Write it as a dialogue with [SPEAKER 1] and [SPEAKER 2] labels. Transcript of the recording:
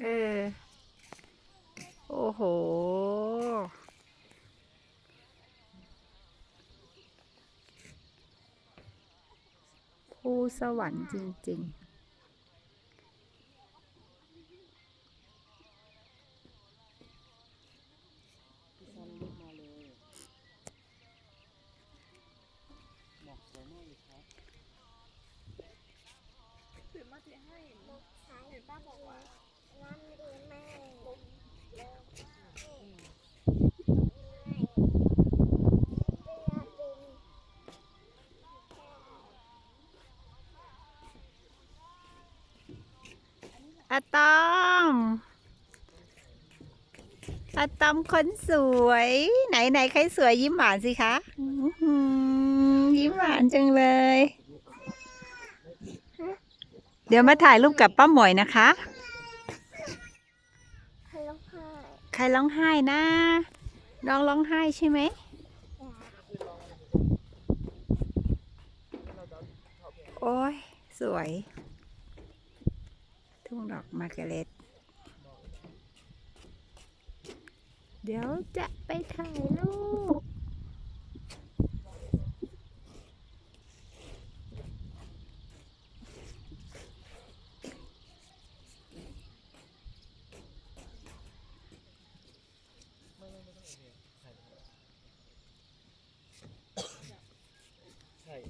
[SPEAKER 1] เออ โอ้โหภูสวรรค์จริง
[SPEAKER 2] พี่ซันรีบมาเลยวยมากเลยครับ
[SPEAKER 3] ถือมาถือให้เห็นป้าบอกว่า
[SPEAKER 4] น้ำดีมาก
[SPEAKER 1] ๆ อะตอมอะตอมคนสวย ไหนไหนใครสวยยิ้มหวานสิคะยิ้มหวานจังเลย เดี๋ยวมาถ่ายรูปกับป้าหมวยนะคะ
[SPEAKER 4] ใครร้องไห้
[SPEAKER 1] นะน้องร้องไห้ใช่ไหมโอ้ย สวย ทุ่งดอกมาร์เกเร็ตเดี๋ยวจะไปถ่ายรูป はい。